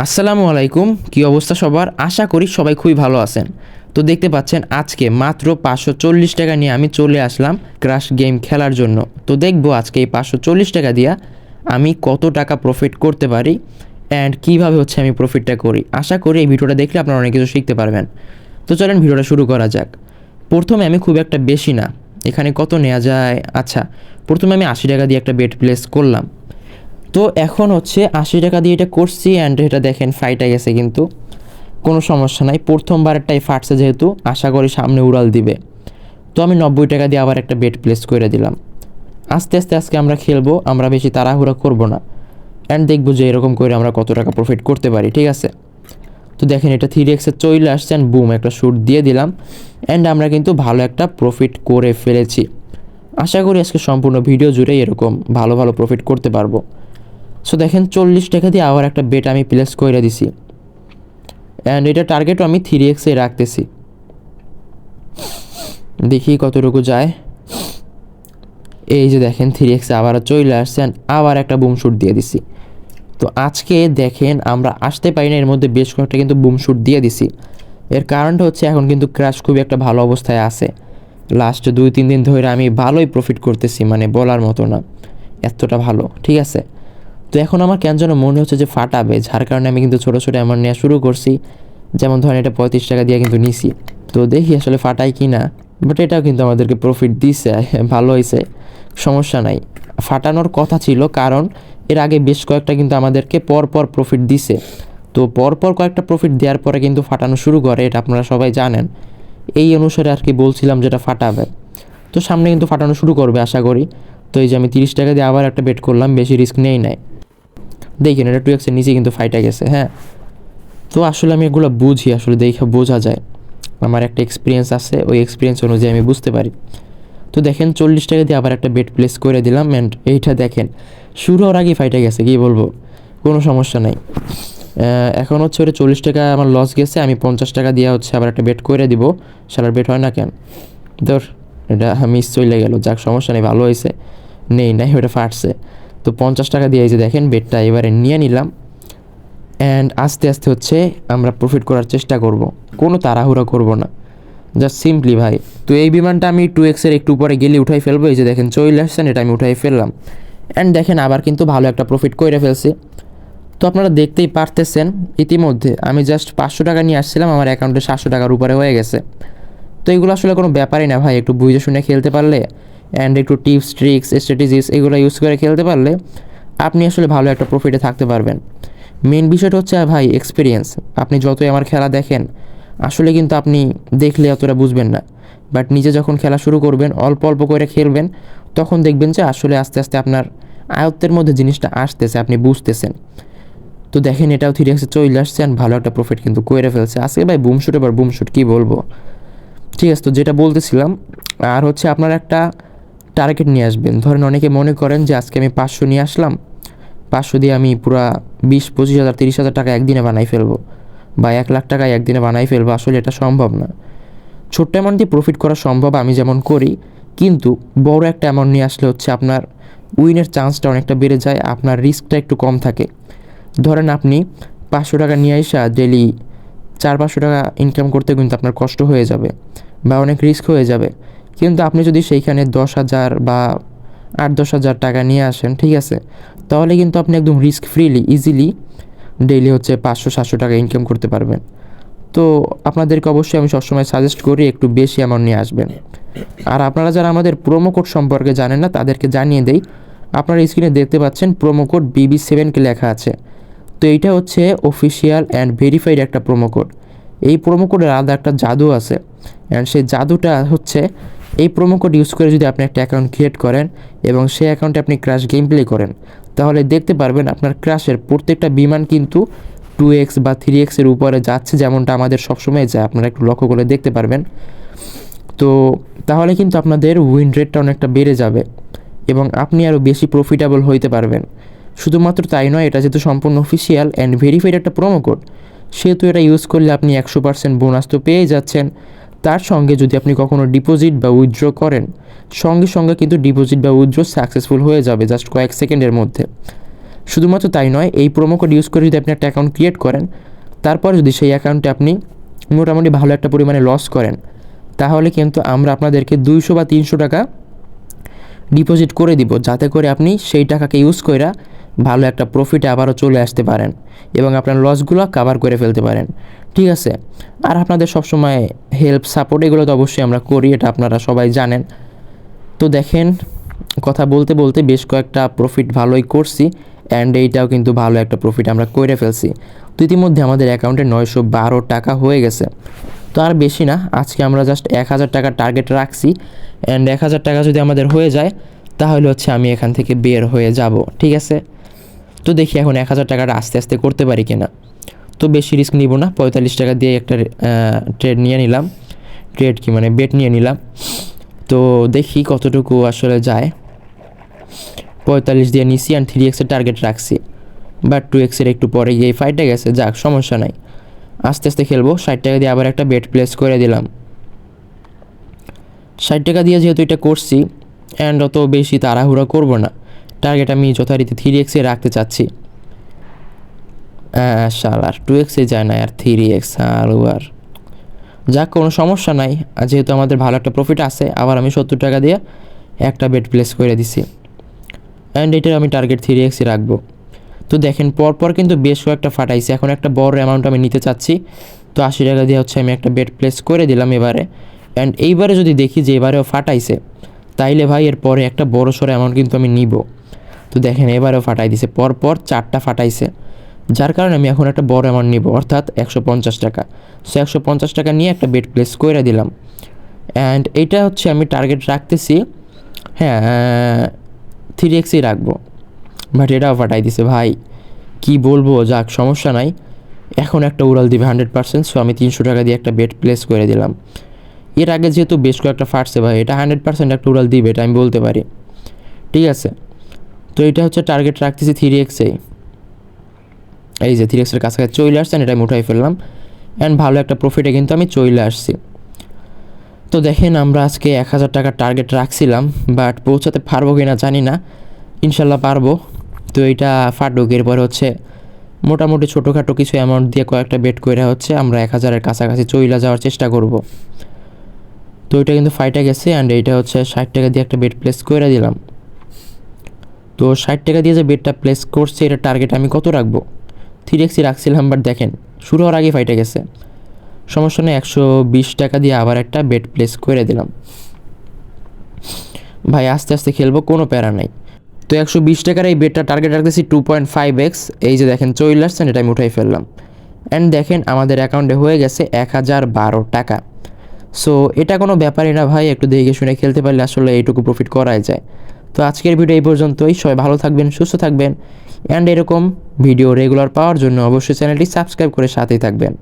আসসালামু আলাইকুম, কি অবস্থা সবার? আশা করি সবাই খুবই ভালো আছেন। তো দেখতে পাচ্ছেন আজকে মাত্র পাঁচশো চল্লিশ টাকা নিয়ে আমি চলে আসলাম ক্রাশ গেম খেলার জন্য। তো দেখব আজকে এই পাঁচশো চল্লিশ টাকা দিয়া আমি কত টাকা প্রফিট করতে পারি অ্যান্ড কীভাবে হচ্ছে আমি প্রফিটটা করি। আশা করি এই ভিডিওটা দেখলে আপনারা অনেক কিছু শিখতে পারবেন। তো চলেন ভিডিওটা শুরু করা যাক। প্রথমে আমি খুব একটা বেশি না। এখানে কত নেওয়া যায়? আচ্ছা প্রথমে আমি আশি টাকা দিয়ে একটা বেড প্লেস করলাম। তো এখন হচ্ছে আশি টাকা দিয়ে এটা করছি অ্যান্ড এটা দেখেন ফাইটা গেছে কিন্তু। কোনো সমস্যা নাই। প্রথমবারটাই ফাটছে যেহেতু, আশা করি সামনে উড়াল দিবে। তো আমি নব্বই টাকা দিয়ে আবার একটা বেড প্লেস করে দিলাম। আস্তে আস্তে, আজকে আমরা খেলব, আমরা বেশি তাড়াহুড়া করব না। অ্যান্ড দেখব যে এরকম করে আমরা কত টাকা প্রফিট করতে পারি, ঠিক আছে? তো দেখেন এটা থ্রি এক্সে চলে আসছে অ্যান্ড বুম একটা শ্যুট দিয়ে দিলাম। অ্যান্ড আমরা কিন্তু ভালো একটা প্রফিট করে ফেলেছি। আশা করি আজকে সম্পূর্ণ ভিডিও জুড়ে এরকম ভালো ভালো প্রফিট করতে পারব। সো দেখেন চল্লিশ টাকা দিয়ে আবার একটা বেট আমি প্লেস করে দিছি। অ্যান্ড এটা টার্গেটও আমি থ্রি এক্সে রাখতেছি। দেখি কতটুকু যায়। এই যে দেখেন থ্রি এক্সে আবার চলে আসছে and আবার একটা বুম শুট দিয়ে দিছি। তো আজকে দেখেন আমরা আসতে পারি না, এর মধ্যে বেশ কয়েকটা কিন্তু বুম শুট দিয়ে দিছি। এর কারণটা হচ্ছে এখন কিন্তু ক্রাশ খুবই একটা ভালো অবস্থায় আছে। লাস্ট দুই, তিন দিন ধরে আমি ভালোই প্রফিট করতেছি মানে বলার মতো না। এতটা ভালো, ঠিক আছে? তো এখন আমার কেন যেন মনে হচ্ছে যে ফাটাবে, যার কারণে আমি কিন্তু ছোটো ছোটো অ্যামাউন্ট নেওয়া শুরু করছি। যেমন ধরেন এটা পঁয়ত্রিশ টাকা দিয়ে কিন্তু নিছি। তো দেখি আসলে ফাটাই কি না বাট এটাও কিন্তু আমাদেরকে প্রফিট দিছে, ভালো হয়েছে সমস্যা নাই। ফাটানোর কথা ছিল, কারণ এর আগে বেশ কয়েকটা কিন্তু আমাদেরকে পর পর প্রফিট দিছে। তো পর পর কয়েকটা প্রফিট দেওয়ার পরে কিন্তু ফাটানো শুরু করে, এটা আপনারা সবাই জানেন। এই অনুসারে আর কি বলছিলাম যেটা ফাটাবে। তো সামনে কিন্তু ফাটানো শুরু করবে, আশা করি। তো এই যে আমি তিরিশ টাকা দিয়ে আবার একটা বেট করলাম, বেশি রিস্ক নেই নাই। দেখেন এটা টু এক্সের নিচে কিন্তু ফাইটা গেছে হ্যাঁ। তো আসলে আমি এগুলো বুঝি, আসলে দেখে বোঝা যায়। আমার একটা এক্সপিরিয়েন্স আছে, ওই এক্সপিরিয়েন্স অনুযায়ী আমি বুঝতে পারি। তো দেখেন, চল্লিশ টাকা দিয়ে আবার একটা বেড প্লেস করে দিলাম অ্যান্ড এইটা দেখেন, শুরু হওয়ার আগেই ফাইটা গেছে, কী বলব? কোনো সমস্যা নাই। এখন হচ্ছে ওটা চল্লিশ টাকা আমার লস গেছে, আমি পঞ্চাশ টাকা দিয়ে হচ্ছে আবার একটা বেড করে দিব সারার বেড হয় না কেন? ধর, এটা মিস চলে গেল, যাক সমস্যা নেই, ভালো হয়েছে। নেই নাই, ওটা ফাটছে। তো পঞ্চাশ টাকা দিয়ে এই যে দেখেন বেডটা এবারে নিয়ে নিলাম। অ্যান্ড আস্তে আস্তে হচ্ছে আমরা প্রফিট করার চেষ্টা করব। কোনো তাড়াহুড়া করব না। জাস্ট সিম্পলি ভাই। তো এই বিমানটা আমি টু এক্সের একটু পরে গেলে উঠাই ফেলব। এই যে দেখেন চলে আসছেন, এটা আমি উঠাই ফেললাম। অ্যান্ড দেখেন আবার কিন্তু ভালো একটা প্রফিট করে ফেলছি। তো আপনারা দেখতেই পারতেছেন ইতিমধ্যে আমি জাস্ট পাঁচশো টাকা নিয়ে আসছিলাম, আমার অ্যাকাউন্টে সাতশো টাকার উপরে হয়ে গেছে। তো এগুলো আসলে কোনো ব্যাপারই না ভাই, একটু বুঝে শুনে খেলতে পারলে। অ্যান্ড একটু টিপস ট্রিক্স স্ট্র্যাটেজিস এগুলো ইউজ করে খেলতে পারলে আপনি আসলে ভালো একটা প্রফিটে থাকতে পারবেন। মেন বিষয়টা হচ্ছে ভাই এক্সপিরিয়েন্স আপনি যতই আমার খেলা দেখেন, আসলে কিন্তু আপনি দেখলে অতটা বুঝবেন না। বাট নিজে যখন খেলা শুরু করবেন, অল্প অল্প করে খেলবেন, তখন দেখবেন যে আসলে আস্তে আস্তে আপনার আয়ত্তের মধ্যে জিনিসটা আসতেছে, আপনি বুঝতেছেন। তো দেখেন, এটাও থ্রি এক্সে চলে আসছে ভালো একটা প্রফিট কিন্তু করে ফেলছে। আজকে ভাই বুম শুট এবার বুম শুট কী বলব? ঠিক আছে, তো যেটা বলতেছিলাম, আর হচ্ছে আপনার একটা টার্গেট নিয়ে আসবেন। ধরেন অনেকে মনে করেন যে আজকে আমি পাঁচশো নিয়ে আসলাম, পাঁচশো দিয়ে আমি পুরা বিশ, পঁচিশ হাজার, তিরিশ হাজার টাকা একদিনে বানাই ফেলব বা এক লাখ টাকায় একদিনে বানাই ফেলব, আসলে এটা সম্ভব না। ছোট্ট অ্যামাউন্ট দিয়ে প্রফিট করা সম্ভব আমি যেমন করি, কিন্তু বড় একটা অ্যামাউন্ট নিয়ে আসলে হচ্ছে আপনার উইনের চান্সটা অনেকটা বেড়ে যায়, আপনার রিস্কটা একটু কম থাকে। ধরেন আপনি পাঁচশো টাকা নিয়ে আসা ডেলি চার, পাঁচশো টাকা ইনকাম করতে কিন্তু আপনার কষ্ট হয়ে যাবে বা অনেক রিস্ক হয়ে যাবে। কিন্তু আপনি যদি সেইখানে দশ হাজার বা আট দশ হাজার টাকা নিয়ে আসেন, ঠিক আছে, তাহলে কিন্তু আপনি একদম রিস্ক ফ্রিলি ইজিলি ডেইলি হচ্ছে পাঁচশো সাতশো টাকা ইনকাম করতে পারবেন। তো আপনাদেরকে অবশ্যই আমি সবসময় সাজেস্ট করি একটু বেশি অ্যামাউন্ট নিয়ে আসবেন। আর আপনারা যারা আমাদের প্রোমো কোড সম্পর্কে জানেন না, তাদেরকে জানিয়ে দেই, আপনারা স্ক্রিনে দেখতে পাচ্ছেন প্রোমো কোড বিবি সেভেনকে লেখা আছে। তো এইটা হচ্ছে অফিসিয়াল অ্যান্ড ভেরিফাইড একটা প্রোমো কোড এই প্রোমো কোডের আলাদা একটা জাদু আছে অ্যান্ড সেই জাদুটা হচ্ছে এই প্রোমো কোড ইউজ করে যদি আপনি একটা অ্যাকাউন্ট ক্রিয়েট করেন এবং সেই অ্যাকাউন্টে আপনি ক্রাশ গেম প্লে করেন, তাহলে দেখতে পারবেন আপনার ক্রাশের প্রত্যেকটা বিমান কিন্তু টু এক্স বা থ্রি এক্সের উপরে যাচ্ছে যেমনটা আমাদের সবসময় যায়। আপনারা একটু লক্ষ্য করে দেখতে পারবেন। তো তাহলে কিন্তু আপনাদের উইন রেটটা অনেকটা বেড়ে যাবে এবং আপনি আরও বেশি প্রফিটেবল হইতে পারবেন। শুধুমাত্র তাই নয়, এটা যেহেতু সম্পূর্ণ অফিসিয়াল অ্যান্ড ভেরিফাইড একটা প্রোমো কোড সেহেতু এটা ইউজ করলে আপনি একশো পার্সেন্ট বোনাস তো পেয়ে যাচ্ছেন। তার সঙ্গে যদি আপনি কখনো ডিপোজিট বা উইথড্র করেন, সঙ্গে সঙ্গে কিন্তু ডিপোজিট বা উইথড্র সাকসেসফুল হয়ে যাবে জাস্ট কয়েক সেকেন্ডের মধ্যে। শুধুমাত্র তাই নয়, এই প্রোমো কোড ইউজ করে যদি আপনি একটা অ্যাকাউন্ট ক্রিয়েট করেন, তারপর যদি সেই অ্যাকাউন্টে আপনি মোটামুটি ভালো একটা পরিমাণে লস করেন, তাহলে কিন্তু আমরা আপনাদেরকে দুইশো বা তিনশো টাকা ডিপোজিট করে দিব, যাতে করে আপনি সেই টাকাকে ইউজ কইরা ভালো একটা প্রফিটে আবারও চলে আসতে পারেন এবং আপনার লসগুলো কাভার করে ফেলতে পারেন। ঠিক আছে? আর আপনাদের সবসময় হেল্প সাপোর্ট এগুলো তো অবশ্যই আমরা করি, এটা আপনারা সবাই জানেন। তো দেখেন, কথা বলতে বলতে বেশ কয়েকটা প্রফিট ভালোই করছি অ্যান্ড এইটাও কিন্তু ভালো একটা প্রফিট আমরা করে ফেলছি। তো ইতিমধ্যে আমাদের অ্যাকাউন্টে নয়শো বারো টাকা হয়ে গেছে। তো আর বেশি না, আজকে আমরা জাস্ট এক হাজার টাকার টার্গেট রাখছি অ্যান্ড এক হাজার টাকা যদি আমাদের হয়ে যায়, তাহলে হচ্ছে আমি এখান থেকে বের হয়ে যাব। ঠিক আছে? তো দেখি এখন এক হাজার টাকাটা আস্তে আস্তে করতে পারি কিনা। তো বেশি রিস্ক নিব না, পঁয়তাল্লিশ টাকা দিয়ে একটা ট্রেড নিয়ে নিলাম। ট্রেড কি মানে বেট নিয়ে নিলাম। তো দেখি কতটুকু আসলে যায়। পঁয়তাল্লিশ দিয়ে নিছি অ্যান্ড থ্রি এক্সের টার্গেট রাখছি। বাট টু এক্সের একটু পরে গিয়ে ফাইটে গেছে, যাক, সমস্যা নাই। আস্তে আস্তে খেলব, ষাট টাকা দিয়ে আবার একটা বেট প্লেস করে দিলাম। ষাট টাকা দিয়ে যেহেতু এটা করছি অ্যান্ড অত বেশি তাড়াহুড়া করব না। টার্গেট আমি যথারীতি থ্রি এক্সে রাখতে চাচ্ছি। শালার টু এক্সে যায় না আর থ্রি এক্স আর আর যাক, কোনো সমস্যা নাই। আর যেহেতু আমাদের ভালো একটা প্রফিট আছে, আবার আমি সত্তর টাকা দিয়ে একটা বেড প্লেস করে দিছি। অ্যান্ড এটার আমি টার্গেট থ্রি এক্সই রাখব। তো দেখেন, পরপর কিন্তু বেশ কয়েকটা ফাটাইছে। এখন একটা বড় অ্যামাউন্ট আমি নিতে চাচ্ছি। তো আশি টাকা দিয়ে হচ্ছে আমি একটা বেড প্লেস করে দিলাম এবারে। অ্যান্ড এইবারে যদি দেখি যে এবারেও ফাটাইছে, তাইলে ভাই এর পরে একটা বড় সড়ো অ্যামাউন্ট কিন্তু আমি নিব। তো দেখেন এবারেও ফাটাই দিছে, পরপর চারটা ফাটাইছে। যার কারণে আমি এখন একটা বড় অ্যামাউন্ট নিব, অর্থাৎ একশো পঞ্চাশ টাকা। সো একশো পঞ্চাশ টাকা নিয়ে একটা বেড প্লেস করে দিলাম। অ্যান্ড এইটা হচ্ছে আমি টার্গেট রাখতেছি হ্যাঁ থ্রি এক্সই রাখব। বাট এটাও ফাটাই দিছে, ভাই, কি বলব, যাক, সমস্যা নাই। এখন একটা উড়াল দিবে হান্ড্রেড পার্সেন্ট সো আমি তিনশো টাকা দিয়ে একটা বেড প্লেস করে দিলাম। এর আগে যেহেতু বেশ কয়েকটা ফাটছে ভাই, এটা হান্ড্রেড পার্সেন্ট একটা উড়াল দিবে, এটা আমি বলতে পারি। ঠিক আছে? তো এটা হচ্ছে টার্গেট রাখতেছি থ্রি এক্সেই এই। যে থ্রি এক্সের কাছাকাছি চলে আসছেন এটা আমি উঠাই ফেললাম। অ্যান্ড ভালো একটা প্রফিটে কিন্তু আমি চলে আসছি। তো দেখেন আমরা আজকে এক হাজার টাকার টার্গেট রাখছিলাম বাট পৌঁছাতে পারব কি না জানি না। ইনশাল্লাহ পারব। তো এইটা ফাটুক, এরপরে হচ্ছে মোটামুটি ছোটোখাটো কিছু অ্যামাউন্ট দিয়ে কয়েকটা বেট করে হচ্ছে আমরা এক হাজারের কাছাকাছি চইলা যাওয়ার চেষ্টা করব। তো ওইটা কিন্তু ফাইটে গেছে অ্যান্ড এইটা হচ্ছে ষাট টাকা দিয়ে একটা বেড প্লেস করে দিলাম। তো ষাট টাকা দিয়ে যে বেডটা প্লেস করছে, এটা টার্গেট আমি কত রাখব? থ্রি রাখছিলাম বাট দেখেন, শুরু হওয়ার আগে ফাইটে গেছে। সমস্যা নেই, একশো বিশ টাকা দিয়ে আবার একটা বেড প্লেস করে দিলাম। ভাই, আস্তে আস্তে খেলব, কোনো প্যারা নাই। তো একশো বিশ টাকার এই বেডটা টার্গেট রাখতেছি টু পয়েন্ট ফাইভ এক্স এই যে দেখেন, চলে আসছেন, এটা আমি উঠাই ফেললাম। অ্যান্ড দেখেন, আমাদের অ্যাকাউন্টে হয়ে গেছে এক হাজার বারো টাকা। সো এটা কোনো ব্যাপারই না ভাই, একটু দেখে শুনে খেলতে পারলে আসলে এইটুকু প্রফিট করাই যায়। তো আজকের ভিডিও এই পর্যন্তই। সবাই ভালো থাকবেন, সুস্থ থাকবেন। অ্যান্ড এরকম ভিডিও রেগুলার পাওয়ার জন্য অবশ্যই চ্যানেলটি সাবস্ক্রাইব করে সাথেই থাকবেন।